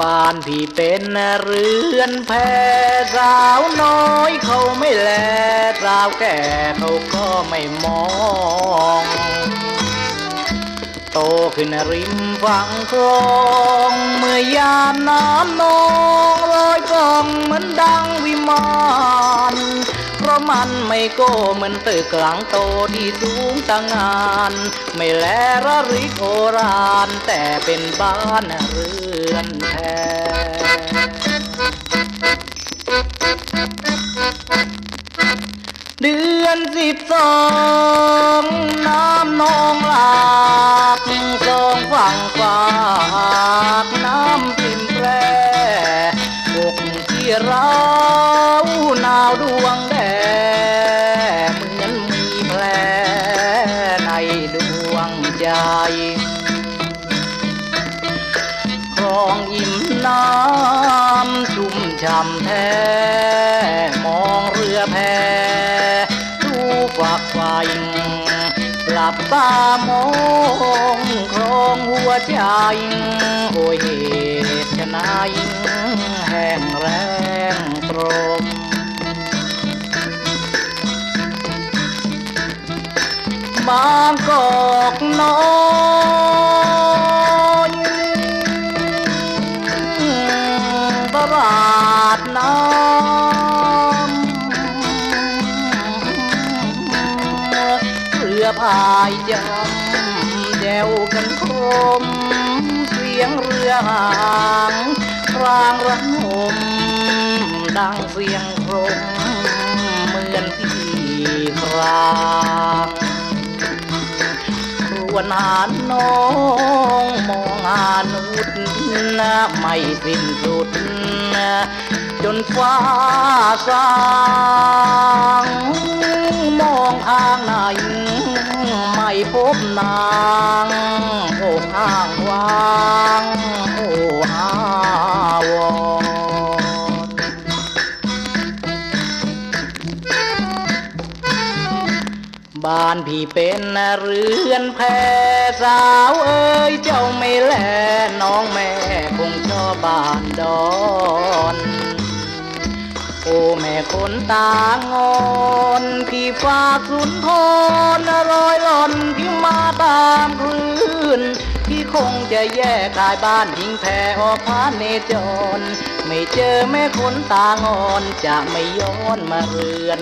บ้านที่เป็นเรือนแพสาวน้อยเขาไม่แลสาวแก่เขาก็ไม่มอง โตขึ้นริมฝั่งคลอง เมื่อยามน้ำนองลอยาะมันไม่โก้เหมือนตึกหลังโตที่สูงตั้งงาน ไม่แลระริกโอรานแต่เป็นบ้านเรือนแพเดือนสิบสองน้ำนองหลากสองฝั่งฝากน้ำพิมแปรอกที่เราหนาวดวงแด วงใจครองอิ่มน้ำชุ่มช่ำแท้ มองเรือแพดูฝักไฟหลับตามองครองหัวใจ โอ้ยเหตุชะนายแห้งแรงตรมบางกอ บาทน้มเรือพายจำแดวกันคมเสียงเรือหาง รางระหมดังเสียงโครม นาน้องมองอานุษนะไม่สิ้นสุดนะจนฟ้าสางมองทางไหนไม่พบนางโอ้ห้างวางโอ้อา บ้านพี่เป็นเรือนแพสาวเอ้ยเจ้าไม่แลน้องแม่คงชอบบ้านดอน โอ้แม่คนตางอนพี่ฝากสุนทรรอยหล่อนพี่มาตามคลื่นพี่คงจะแยกกายบ้านทิ้งแพออกพานเนจร ไม่เจอแม่คนตางอนจะไม่ย้อนมาเรือน